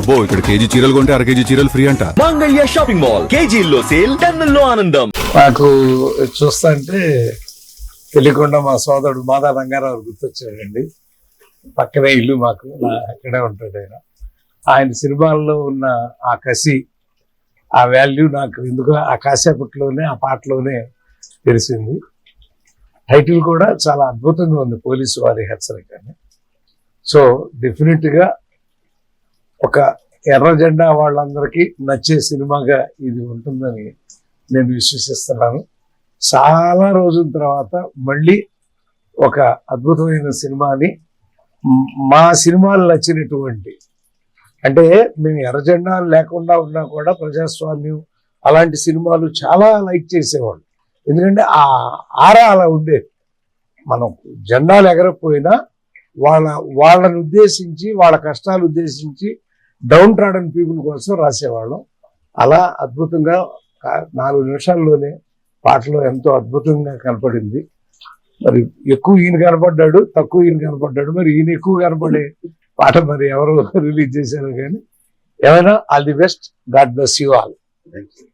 అబ్బో ఇక్కడ కేజీ చీరలు కొంటే అర కేజీ చీరలు ఫ్రీ అంట. Mangalya shopping mall. కేజీల్లో సేల్ టన్నుల్లో ఆనందం. నాకు చూస్తుంటే తెలియకుండా మా సోదరుడు మాదా రంగారావు గుర్తొచ్చాడండి. పక్కనే ఇల్లు మాకు అక్కడే ఉంటాడు ఆయన. ఆయన సినిమాల్లో ఉన్న ఆ కసి ఆ వాల్యూ నాకు ఎందుకు ఆ కాసేపట్లోనే ఆ పాటలోనే తెలిసింది. టైటిల్ కూడా చాలా అద్భుతంగా ఉంది పోలీసు వారి హెచ్చరిక సో డెఫినెట్గా ఒక ఎర్ర జెండా వాళ్ళందరికీ నచ్చే సినిమాగా ఇది ఉంటుందని నేను విశ్వసిస్తున్నాను. చాలా రోజుల తర్వాత మళ్ళీ ఒక అద్భుతమైన సినిమాని మా సినిమాలు నచ్చినటువంటి అంటే మేము ఎర్రజెండాలు లేకుండా ఉన్నా కూడా ప్రజాస్వామ్యం అలాంటి సినిమాలు చాలా లైక్ చేసేవాళ్ళు. ఎందుకంటే ఆ ఆరా అలా ఉండేది. మనం జెండాలు ఎగరకపోయినా వాళ్ళ వాళ్ళని ఉద్దేశించి వాళ్ళ కష్టాలు ఉద్దేశించి డౌన్ ట్రాడన్ పీపుల్ కోసం రాసేవాళ్ళం. అలా అద్భుతంగా నాలుగు నిమిషాల్లోనే పాటలో ఎంతో అద్భుతంగా కనపడింది. మరి ఎక్కువ ఈయన కనపడ్డాడు తక్కువ ఈయన కనపడ్డాడు మరి ఈయన ఎక్కువ కనపడే పాట మరి ఎవరు రిలీజ్ చేశారు కానీ ఏమైనా all the best God bless you all. Thank you